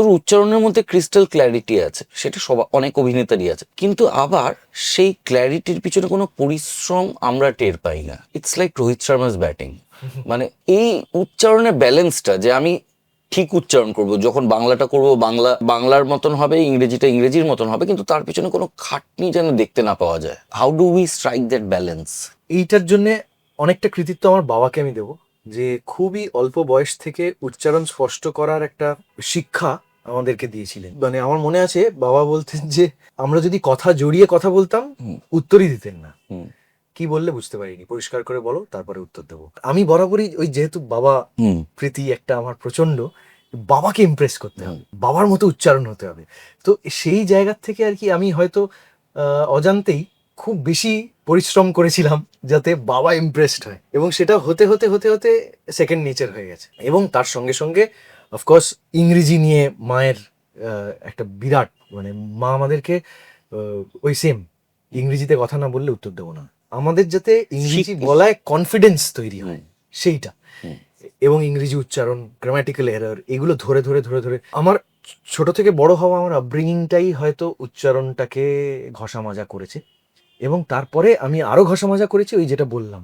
তোর উচ্চারণের মধ্যে ক্রিস্টাল ক্ল্যারিটি আছে, সেটা সব, অনেক অভিনেতারই আছে। কিন্তু আবার সেই ক্ল্যারিটির পিছনে কোনো পরিশ্রম আমরা টের পাই না। It's like Rohit Sharma's batting মানে এই উচ্চারণের ব্যালেন্সটা যে আমি ঠিক উচ্চারণ করব, যখন বাংলাটা করব, বাংলা, বাংলার মতন হবে, ইংরেজিটা ইংরেজির মতন হবে, কিন্তু তার পিছনে কোনো খাটনি যেন দেখতে না পাওয়া যায়। How do we strike that balance এইটার জন্য অনেকটা কৃতিত্ব আমার বাবাকে আমি দেবো, যে খুবই অল্প বয়স থেকে উচ্চারণ স্পষ্ট করার একটা শিক্ষা আমাদেরকে দিয়েছিলেন। মানে আমার মনে আছে বাবা বলতেন যে আমরা যদি কথা জড়িয়ে কথা বলতাম উত্তরই দিতেন না। কি বললে বুঝতে পারিনি। পরিষ্কার করে বলো তারপরে উত্তর দেবো। আমি বরাবরই ওই যেহেতু বাবা প্রীতি একটা আমার প্রচণ্ড বাবাকে ইমপ্রেস করতে হবে। বাবার মতো উচ্চারণ হতে হবে। তো সেই জায়গা থেকে আর কি আমি হয়তো অজান্তেই খুব বেশি পরিশ্রম করেছিলাম যাতে বাবা ইমপ্রেসড হয়। এবং সেটা হতে হতে হতে হতে সেকেন্ড নেচার হয়ে গেছে। এবং তার সঙ্গে সঙ্গে অফকোর্স ইংরেজি নিয়ে মায়ের একটা বিরাট মানে মা আমাদেরকে ওই সেম ইংরেজিতে কথা না বললে উত্তর দেবো না। আমাদের যাতে ইংরেজি বলায় কনফিডেন্স তৈরি হয় সেইটা। এবং ইংরেজি উচ্চারণ গ্রামাটিক্যাল এরর এগুলো ধরে ধরে ধরে ধরে আমার ছোট থেকে বড় হওয়া আমার আপব্রিঙ্গিংটাই হয়তো উচ্চারণটাকে ঘষা মাজা করেছে। এবং তারপরে আমি আরও ঘষা মাজা করেছি ওই যেটা বললাম।